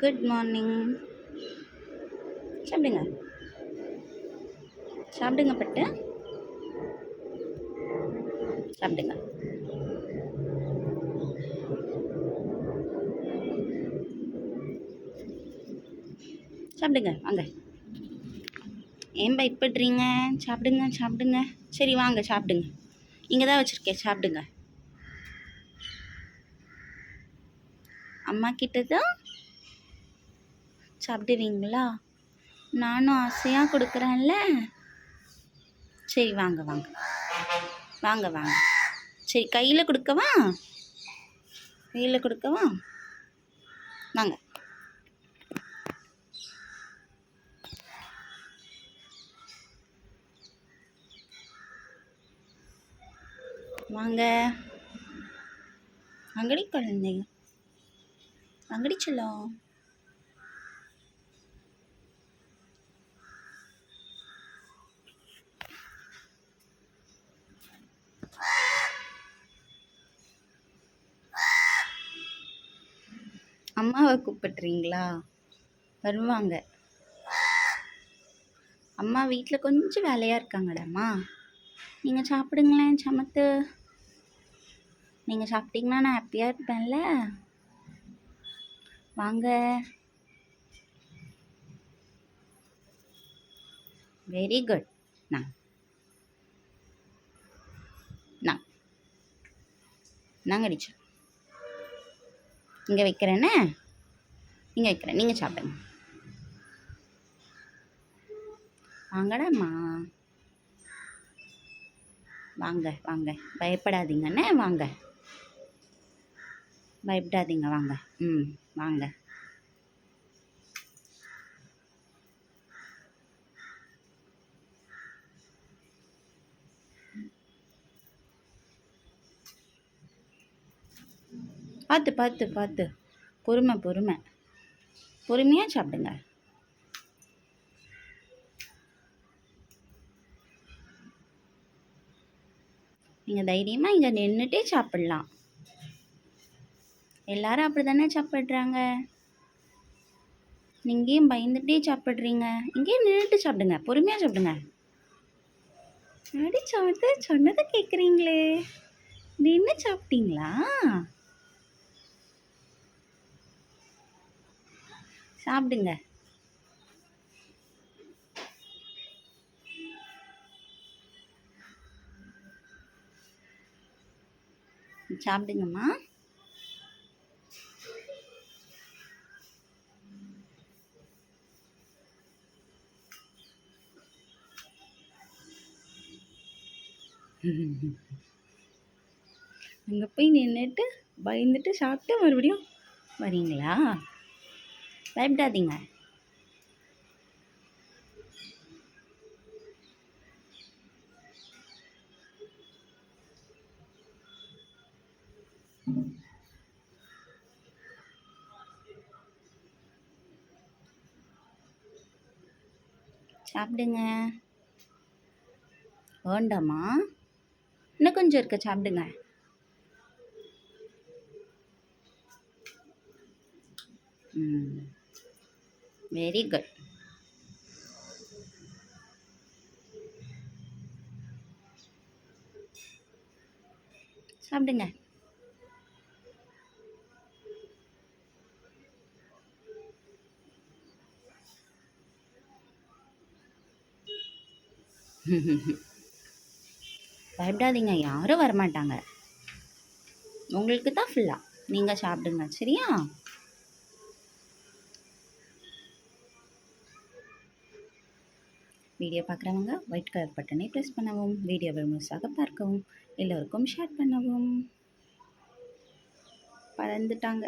Good morning சாப்பிடுங்க. சாப்பிடுங்க பட்டு. சாப்பிடுங்க. சாப்பிடுங்க வாங்க. ஏன் பயப்படுறீங்க சாப்பிடுங்க சாப்பிடுங்க. சரி வாங்க சாப்பிடுங்க. இங்கே தான் வச்சுருக்கேன் சாப்பிடுங்க. அம்மா கிட்ட தான் சாப்பிடுவீங்களா? நானும் ஆசையாக கொடுக்குறேன்ல. சரி வாங்க வாங்க. வாங்க வாங்க. சரி கையில் கொடுக்கவா? கையில் கொடுக்கவா? வாங்க. வாங்க. அங்கடி குழந்தைங்க அங்கடி செல்லம். அம்மாவை கூப்பிட்றீங்களா? வருவாங்க. அம்மா வீட்டில் கொஞ்சம் வேலையாக இருக்காங்கடாம்மா நீங்கள் சாப்பிடுங்களேன் சமத்து. நீங்கள் சாப்பிட்டீங்கன்னா நான் ஹாப்பியாக இருப்பேன்ல. வாங்க. வெரி குட் நான் நான் நாங்கள் இங்கே வைக்கிறேனே? இங்கே வைக்கிறேன். நீங்கள் சாப்பிடுங்க. வாங்கடாம்மா வாங்க வாங்க. பயப்படாதீங்கண்ணே வாங்க. பயப்படாதீங்க வாங்க. ம் வாங்க. பார்த்து பார்த்து பார்த்து. பொறுமை பொறுமை. பொறுமையாக சாப்பிடுங்க. நீங்கள் தைரியமாக இங்கே நின்றுட்டே சாப்பிட்லாம். எல்லாரும் அப்படி தானே சாப்பிட்றாங்க இங்கேயும் பயந்துட்டே சாப்பிட்றீங்க? இங்கேயும் நின்றுட்டு சாப்பிடுங்க? பொறுமையாக சாப்பிடுங்க. அடி சாப்பிட்டு சொன்னதை கேட்குறீங்களே நின்று சாப்பிட்டீங்களா? சாப்பிடுங்க. சாப்பிடுங்கம்மா. அங்கே போய் நின்றுட்டு பயந்துட்டு சாப்பிட்டு மறுபடியும் வரீங்களா? பயப்படாதீங்க. சாப்பிடுங்க. வேண்டாமா? இன்னும் கொஞ்சம் இருக்க சாப்பிடுங்க. ம். வெரி குட் சாப்பிடுங்க. பயப்படாதீங்க யாரும் வரமாட்டாங்க. உங்களுக்கு தான் ஃபுல்லாக நீங்கள் சாப்பிடுங்க சரியா? வீடியோ பார்க்குறவங்க ஒயிட் கலர் பட்டனை ப்ரெஸ் பண்ணவும் வீடியோவை முழுசாக பார்க்கவும் எல்லோருக்கும் ஷேர் பண்ணவும். பறந்துட்டாங்க.